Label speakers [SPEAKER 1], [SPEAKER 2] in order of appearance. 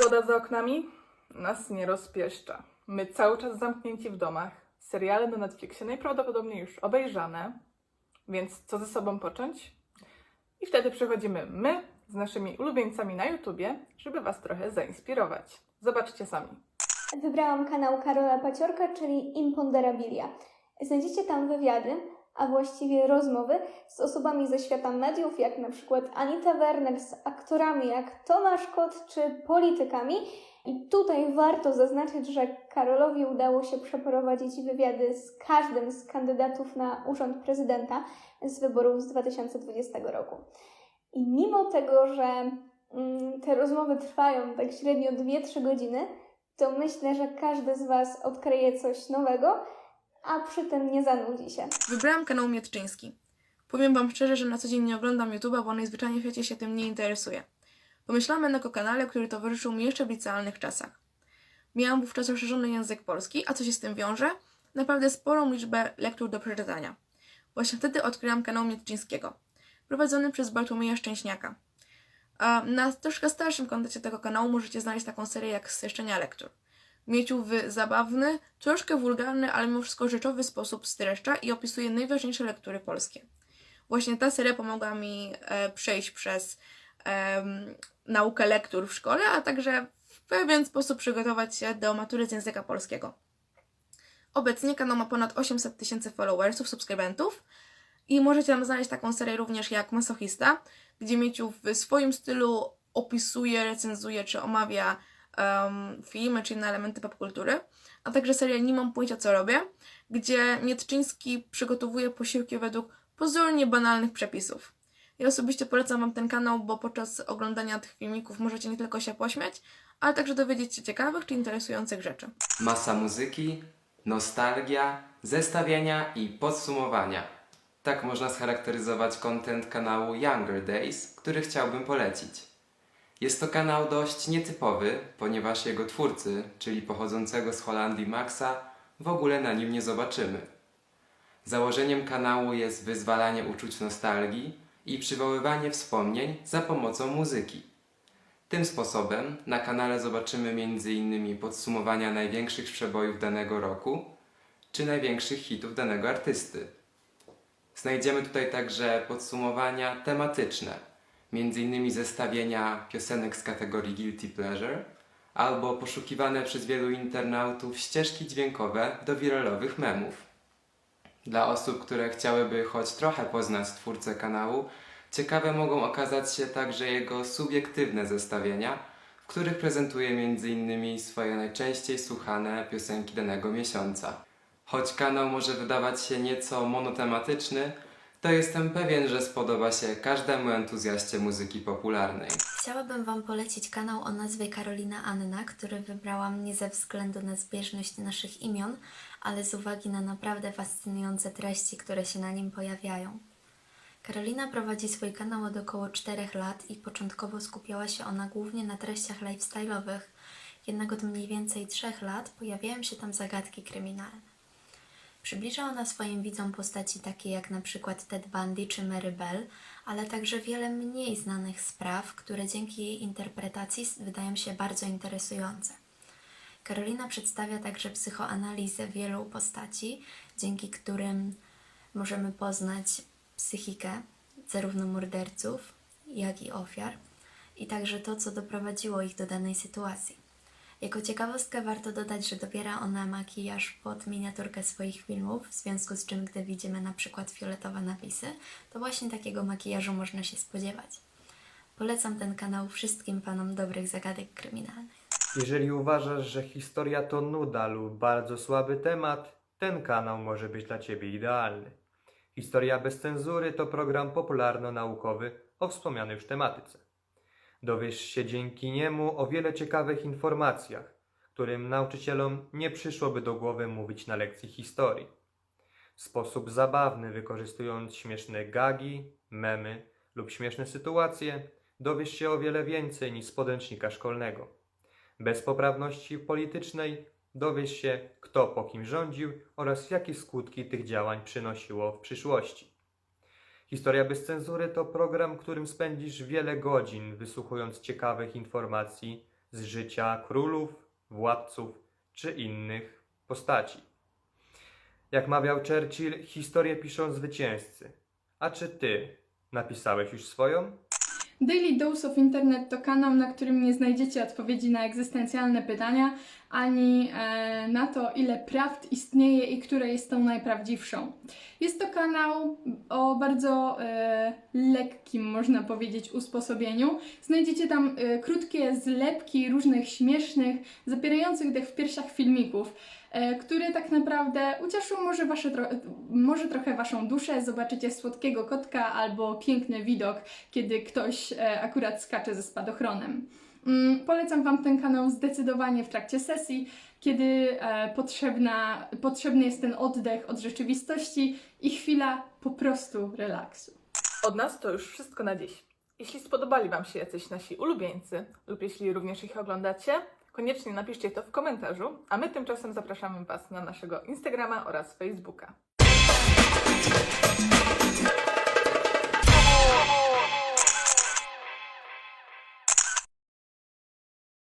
[SPEAKER 1] Pogoda za oknami nas nie rozpieszcza. My cały czas zamknięci w domach. Seriale na Netflixie najprawdopodobniej już obejrzane. Więc co ze sobą począć? I wtedy przychodzimy my z naszymi ulubieńcami na YouTubie, żeby Was trochę zainspirować. Zobaczcie sami.
[SPEAKER 2] Wybrałam kanał Karola Paciorka, czyli Imponderabilia. Znajdziecie tam wywiady, a właściwie rozmowy z osobami ze świata mediów, jak na przykład Anita Werner, z aktorami jak Tomasz Kot czy politykami. I tutaj warto zaznaczyć, że Karolowi udało się przeprowadzić wywiady z każdym z kandydatów na urząd prezydenta z wyborów z 2020 roku. I mimo tego, że mm, te rozmowy trwają tak średnio 2-3 godziny, to myślę, że każdy z Was odkryje coś nowego, a przy tym nie zanudzi się.
[SPEAKER 3] Wybrałam kanał Mietczyński. Powiem Wam szczerze, że na co dzień nie oglądam YouTube'a, bo najzwyczajniej w świecie się tym nie interesuje. Pomyślałam jednak o kanale, który towarzyszył mi jeszcze w licealnych czasach. Miałam wówczas rozszerzony język polski, a co się z tym wiąże? Naprawdę sporą liczbę lektur do przeczytania. Właśnie wtedy odkryłam kanał Mietczyńskiego, prowadzony przez Bartłomieja Szczęśniaka. Na troszkę starszym kontencie tego kanału możecie znaleźć taką serię jak Streszczenia lektur. Mieciu w zabawny, troszkę wulgarny, ale mimo wszystko rzeczowy sposób streszcza i opisuje najważniejsze lektury polskie. Właśnie ta seria pomogła mi e, przejść przez em, naukę lektur w szkole, a także w pewien sposób przygotować się do matury z języka polskiego. Obecnie kanał ma ponad 800 tysięcy followersów, subskrybentów i możecie tam znaleźć taką serię również jak Masochista, gdzie Mieciu w swoim stylu opisuje, recenzuje czy omawia em, filmy czy inne elementy popkultury, a także serię Nie mam pojęcia co robię, gdzie Mietczyński przygotowuje posiłki według pozornie banalnych przepisów. Ja osobiście polecam Wam ten kanał, bo podczas oglądania tych filmików możecie nie tylko się pośmiać, ale także dowiedzieć się ciekawych czy interesujących rzeczy.
[SPEAKER 4] Masa muzyki, nostalgia, zestawienia i podsumowania. Tak można scharakteryzować content kanału Younger Days, który chciałbym polecić. Jest to kanał dość nietypowy, ponieważ jego twórcy, czyli pochodzącego z Holandii Maxa, w ogóle na nim nie zobaczymy. Założeniem kanału jest wyzwalanie uczuć nostalgii i przywoływanie wspomnień za pomocą muzyki. Tym sposobem na kanale zobaczymy m.in. podsumowania największych przebojów danego roku czy największych hitów danego artysty. Znajdziemy tutaj także podsumowania tematyczne, m.in. zestawienia piosenek z kategorii Guilty Pleasure albo poszukiwane przez wielu internautów ścieżki dźwiękowe do wiralowych memów. Dla osób, które chciałyby choć trochę poznać twórcę kanału, ciekawe mogą okazać się także jego subiektywne zestawienia, w których prezentuje m.in. swoje najczęściej słuchane piosenki danego miesiąca. Choć kanał może wydawać się nieco monotematyczny, to jestem pewien, że spodoba się każdemu entuzjaście muzyki popularnej.
[SPEAKER 5] Chciałabym Wam polecić kanał o nazwie Karolina Anna, który wybrałam nie ze względu na zbieżność naszych imion, ale z uwagi na naprawdę fascynujące treści, które się na nim pojawiają. Karolina prowadzi swój kanał od około 4 lat i początkowo skupiała się ona głównie na treściach lifestyle'owych, jednak od mniej więcej 3 lat pojawiają się tam zagadki kryminalne. Przybliża ona swoim widzom postaci takie jak na przykład Ted Bundy czy Mary Bell, ale także wiele mniej znanych spraw, które dzięki jej interpretacji wydają się bardzo interesujące. Karolina przedstawia także psychoanalizę wielu postaci, dzięki którym możemy poznać psychikę zarówno morderców, jak i ofiar, i także to, co doprowadziło ich do danej sytuacji. Jako ciekawostkę warto dodać, że dobiera ona makijaż pod miniaturkę swoich filmów, w związku z czym, gdy widzimy na przykład fioletowe napisy, to właśnie takiego makijażu można się spodziewać. Polecam ten kanał wszystkim fanom dobrych zagadek kryminalnych.
[SPEAKER 6] Jeżeli uważasz, że historia to nuda lub bardzo słaby temat, ten kanał może być dla Ciebie idealny. Historia bez cenzury to program popularno-naukowy o wspomnianej już tematyce. Dowiesz się dzięki niemu o wiele ciekawych informacjach, którym nauczycielom nie przyszłoby do głowy mówić na lekcji historii. W sposób zabawny, wykorzystując śmieszne gagi, memy lub śmieszne sytuacje, dowiesz się o wiele więcej niż z podręcznika szkolnego. Bez poprawności politycznej dowiesz się, kto po kim rządził oraz jakie skutki tych działań przynosiło w przyszłości. Historia bez cenzury to program, którym spędzisz wiele godzin wysłuchując ciekawych informacji z życia królów, władców czy innych postaci. Jak mawiał Churchill, historię piszą zwycięzcy. A czy ty napisałeś już swoją?
[SPEAKER 7] Daily Dose of Internet to kanał, na którym nie znajdziecie odpowiedzi na egzystencjalne pytania, ani e, na to, ile prawd istnieje i które jest tą najprawdziwszą. Jest to kanał o bardzo e, lekkim, można powiedzieć, usposobieniu. Znajdziecie tam e, krótkie zlepki różnych śmiesznych, zapierających dech w piersiach filmików, e, które tak naprawdę ucieszą może, wasze tro- może trochę Waszą duszę. Zobaczycie słodkiego kotka albo piękny widok, kiedy ktoś e, akurat skacze ze spadochronem. Mm, Polecam Wam ten kanał zdecydowanie w trakcie sesji, kiedy e, potrzebna, potrzebny jest ten oddech od rzeczywistości i chwila po prostu relaksu.
[SPEAKER 1] Od nas to już wszystko na dziś. Jeśli spodobali Wam się jacyś nasi ulubieńcy, lub jeśli również ich oglądacie, koniecznie napiszcie to w komentarzu, a my tymczasem zapraszamy Was na naszego Instagrama oraz Facebooka.